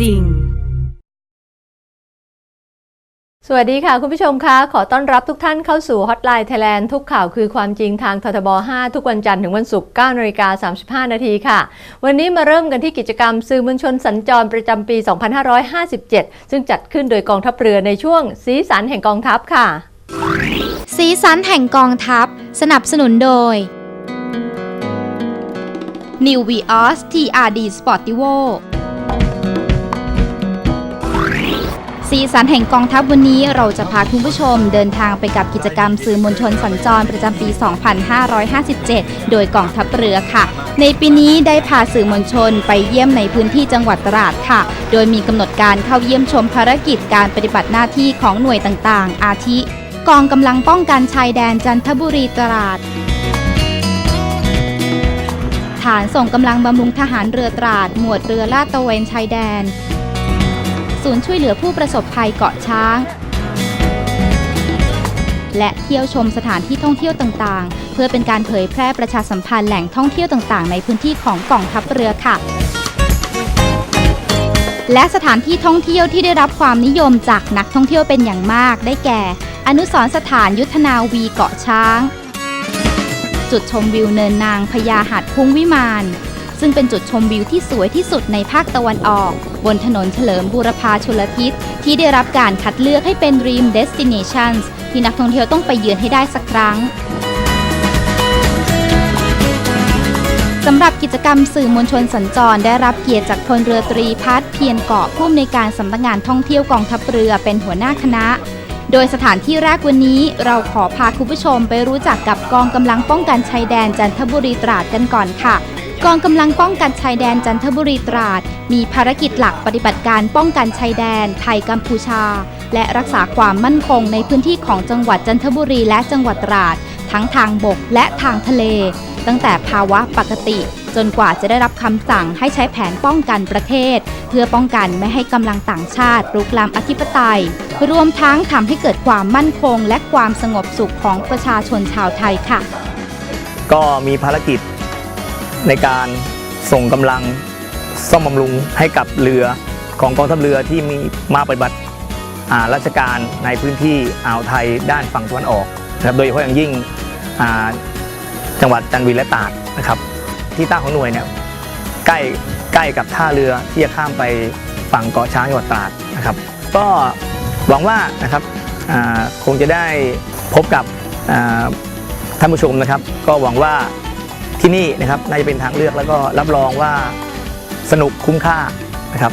จริง สวัสดีค่ะ คุณผู้ชมคะขอต้อนรับทุกท่านเข้าสู่ Hotline Thailand ทุกข่าวคือความจริงทางททบ 5 ทุกวันจันทร์ถึงวันศุกร์9นาฬิกา35 นาทีค่ะ วันนี้มาเริ่มกันที่กิจกรรมสื่อมวลชนสัญจรประจำปี 2557 ซึ่งจัดขึ้นโดยกองทัพเรือในช่วงสีสันแห่งกองทัพค่ะสีสันแห่งกองทัพ สนับสนุนโดย New Vios TRD Sportivo สีสันแห่งกองทัพวันนี้เราจะพาคุณผู้ชมเดินทางไปกับกิจกรรมสื่อมวลชนสัญจรประจำปี 2557 โดยกองทัพเรือค่ะ ในปีนี้ได้พาสื่อมวลชนไปเยี่ยมในพื้นที่จังหวัดตราดค่ะ โดยมีกำหนดการเข้าเยี่ยมชมภารกิจการปฏิบัติหน้าที่ของหน่วยต่างๆ อาทิ กองกำลังป้องกันชายแดนจันทบุรีตราดฐานส่งกำลังบำรุงทหารเรือตราด หมวดเรือลาดตะเวนชายแดน ศูนย์ช่วยเหลือผู้ประสบภัยเกาะช้าง และเที่ยวชมสถานที่ท่องเที่ยวต่างๆ เพื่อเป็นการเผยแพร่ประชาสัมพันธ์แหล่งท่องเที่ยวต่างๆ ในพื้นที่ของกองทัพเรือค่ะ และสถานที่ท่องเที่ยวที่ได้รับความนิยมจากนักท่องเที่ยวเป็นอย่างมากได้แก่ อนุสรสถานยุทธนาวีเกาะช้าง จุดชมวิวเนินนางพญาหัดพุ่งวิมาน ซึ่งเป็นจุดชมวิวที่สวยที่สุดในภาคตะวันออก บนถนนเฉลิมบูรพาชลทิศ ที่ได้รับการคัดเลือกให้เป็น Dream Destinations ที่นักท่องเที่ยวต้องไปเยือนให้ได้สักครั้งสำหรับกิจกรรมสื่อมวลชนสัญจรได้รับเกียรติจากพลเรือตรีพัฒเพียรเกาะผู้อำนวยการสำนักงานท่องเที่ยวกองทัพเรือเป็นหัวหน้าคณะ โดยสถานที่แรกวันนี้เราขอพาคุณผู้ชมไปรู้จักกับกองกำลังป้องกันชายแดนจันทบุรีตราดกันก่อนค่ะ กองกำลังป้องกันชายแดนจันทบุรีตราด มีภารกิจหลักปฏิบัติการป้องกันชายแดน ไทยกัมพูชา และรักษาความมั่นคงในพื้นที่ของจังหวัดจันทบุรีและจังหวัดตราด ทั้งทางบกและทางทะเล ตั้งแต่ภาวะปกติ จนกว่าจะได้รับคำสั่งให้ใช้แผนป้องกันประเทศ เพื่อป้องกันไม่ให้กำลังต่างชาติรุกล้ำอธิปไตย รวมทั้งทำให้เกิดความมั่นคง และความสงบสุขของประชาชนชาวไทยค่ะ ก็มีภารกิจ ในการส่งกำลังซ่อมบำรุงให้กับเรือของกองทัพเรือที่มีมาปฏิบัติาราชการในพื้นที่อ่าวไทยด้านฝั่งตะวันออกนะครับโดยเฉพาะอย่างยิ่งจังหวัดจันทบุรีและตราดนะครับ ที่ตั้งของหน่วยเนี่ยใกล้ใกล้กับท่าเรือที่จะข้ามไปฝั่งเกาะช้างจังหวัดตราดนะครับ ก็หวังว่านะครับคงจะได้พบกับท่านผู้ชมนะครับ ก็หวังว่า ที่นี่นะครับน่าจะเป็นทางเลือกแล้วก็รับรองว่าสนุกคุ้มค่านะครับ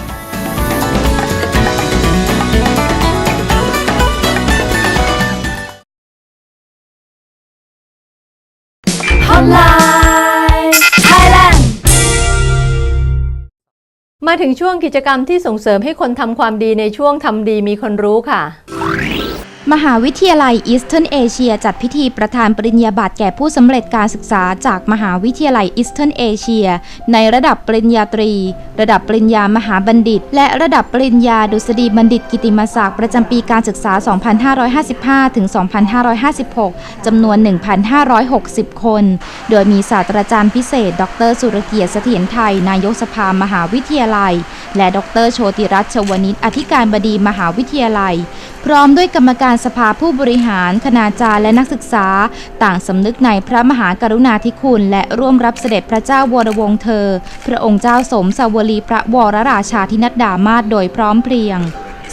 Hotline Thailand มาถึงช่วงกิจกรรมที่ส่งเสริมให้คนทำความดีในช่วงทำดีมีคนรู้ค่ะ มหาวิทยาลัย Eastern Asia จัดพิธีประธานปริญญาบัตรแก่ผู้สำเร็จการศึกษาจากมหาวิทยาลัย Eastern Asia ในระดับปริญญาตรี ระดับปริญญามหาบัณฑิต และระดับปริญญาดุษฎีบัณฑิตกิติมศักดิ์ประจำปีการศึกษา 2555 ถึง 2556 จำนวน 1,560 คน โดยมีศาสตราจารย์พิเศษ ดร สุรเกียรติเสถียรไทย นายกสภามหาวิทยาลัย และดร โชติรัตน์ชวนิตอธิการบดีมหาวิทยาลัย พร้อมด้วยกรรมการสภาผู้บริหาร คณาจารย์และนักศึกษา ต่างสำนึกในพระมหากรุณาธิคุณ และร่วมรับเสด็จพระเจ้าวรวงศ์เธอ พระองค์เจ้าสมสาวรีพระวรราชาธินัดดามาศโดยพร้อมเพรียง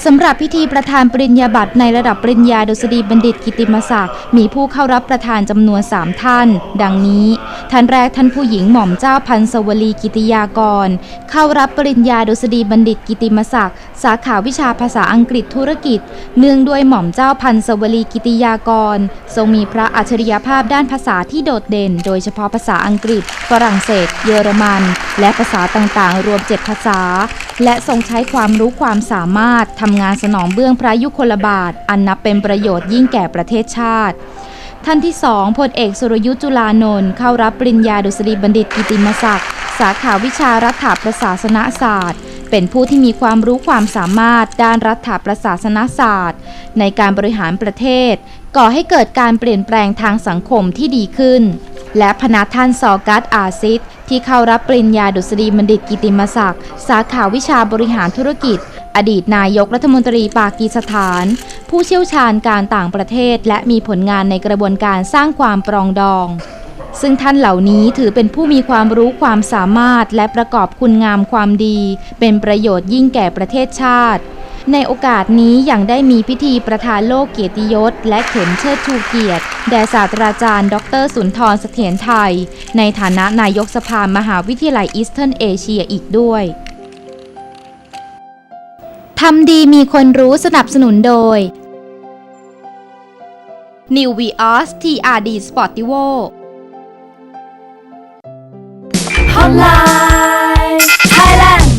สำหรับพิธีประธานปริญญาบัตรในระดับปริญญาดุษฎีบัณฑิตกิติมศักดิ์มีผู้เข้ารับประธานจำนวน 3 ท่าน ดังนี้ ท่านแรกท่านผู้หญิงหม่อมเจ้าพันสวลีกิติยากร เข้ารับปริญญาดุษฎีบัณฑิตกิติมศักดิ์สาขาวิชาภาษาอังกฤษธุรกิจ เนื่องด้วยหม่อมเจ้าพันสวลีกิติยากร ทรงมีพระอัจฉริยภาพด้านภาษาที่โดดเด่น โดยเฉพาะภาษาอังกฤษ ฝรั่งเศส เยอรมัน และภาษาต่างๆ รวม 7 ภาษา และทรงใช้ความรู้ความสามารถทำำงานสนองเบื้องพระยุคลบาท อันนับเป็นประโยชน์ยิ่งแก่ประเทศชาติ ท่านที่สองพลเอกสุรยุทธ์จุลานนท์เข้ารับปริญญาดุษฎีบัณฑิตกิติมศักดิ์สาขาวิชารัฐประศาสนศาสตร์ เป็นผู้ที่มีความรู้ความสามารถด้านรัฐประศาสนศาสตร์ ในการบริหารประเทศ ก่อให้เกิดการเปลี่ยนแปลงทางสังคมที่ดีขึ้นและพนักท่านซอกัสอาซิดที่เข้ารับปริญญาดุษฎีบัณฑิตกิติมศักดิ์สาขาวิชาบริหารธุรกิจ อดีตนายกรัฐมนตรีปากีสถาน ผู้เชี่ยวชาญการต่างประเทศ และมีผลงานในกระบวนการสร้างความปรองดอง ซึ่งท่านเหล่านี้ถือเป็นผู้มีความรู้ความสามารถและประกอบคุณงามความดี เป็นประโยชน์ยิ่งแก่ประเทศชาติ ในโอกาสนี้ยังได้มีพิธีประธานโลกเกียรติยศ และเข็มเชิดชูเกียรติ แด่ศาสตราจารย์ ดรสุนทรเสถียรไทย ในฐานะนายกสภามหาวิทยาลัยอีสเทิร์นเอเชียอีกด้วย ทำดีมีคนรู้สนับสนุนโดย New Vios TRD Sportivo ฮอตไลน์ไทยแลนด์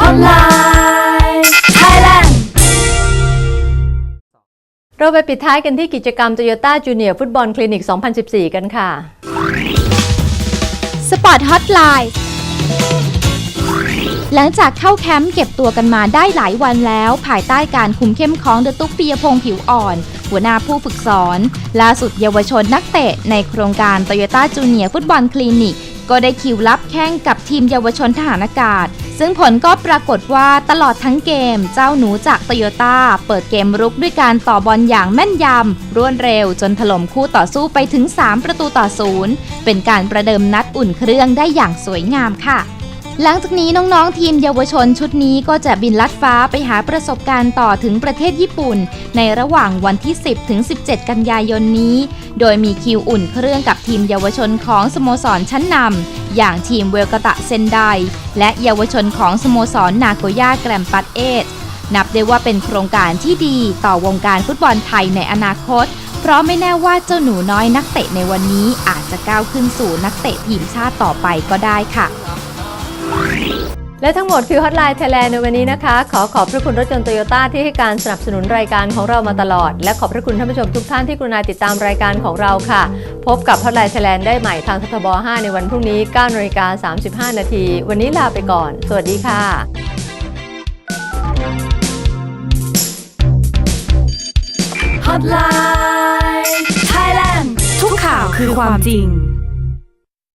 ฮอตไลน์ไทยแลนด์เราไปปิดท้ายกันที่กิจกรรม Toyota Junior ฟุตบอลคลินิก2014 กันค่ะ สปอร์ตฮอตไลน์หลังจากเข้าแคมป์เก็บตัวกันมาได้หลายวันแล้ว ภายใต้การคุมเข้มของเดอะตุ๊กปียพงษ์ผิวอ่อน หัวหน้าผู้ฝึกสอน ล่าสุดเยาวชนนักเตะ ในโครงการ Toyota Junior ฟุตบอลคลินิก ก็ได้คิวรับแข่งกับทีมเยาวชนทหารอากาศ ซึ่งผลก็ปรากฏว่าตลอดทั้งเกม เจ้าหนูจากโตโยต้าเปิดเกมรุกด้วยการต่อบอลอย่างแม่นยำรวดเร็วจนถล่มคู่ต่อสู้ไปถึง 3 ประตูต่อศูนย์ เป็นการประเดิมนัดอุ่นเครื่องได้อย่างสวยงามค่ะ หลังจากนี้น้องๆ ทีมเยาวชนชุดนี้ก็จะบินลัดฟ้าไปหาประสบการณ์ต่อถึงประเทศญี่ปุ่น ในระหว่างวันที่ 10 ถึง 17 กันยายนนี้ โดยมีคิวอุ่นเครื่องกับทีมเยาวชนของสโมสรชั้นนำอย่างทีมเวลกตะเซนไดและเยาวชนของสโมสรนาโกย่าแกรมปัตเอสนับได้ว่าเป็นโครงการที่ดีต่อวงการฟุตบอลไทยในอนาคต เพราะไม่แน่ว่าเจ้าหนูน้อยนักเตะในวันนี้อาจจะก้าวขึ้นสู่นักเตะทีมชาติต่อไปก็ได้ค่ะ และทั้งหมดคือ Hotline Thailand ในวันนี้นะคะ ขอขอบพระคุณรถยนต์โตโยต้าที่ให้การสนับสนุนรายการของเรามาตลอด และขอบพระคุณท่านผู้ชมทุกท่านที่กรุณาติดตามรายการของเราค่ะ พบกับ Hotline Thailand ได้ใหม่ทางททบ 5 ในวันพรุ่งนี้9นาฬิกา35 นาที วันนี้ลาไปก่อน สวัสดีค่ะ อตไลน์ไทยแลนด์ทุกข่าวคือความจริง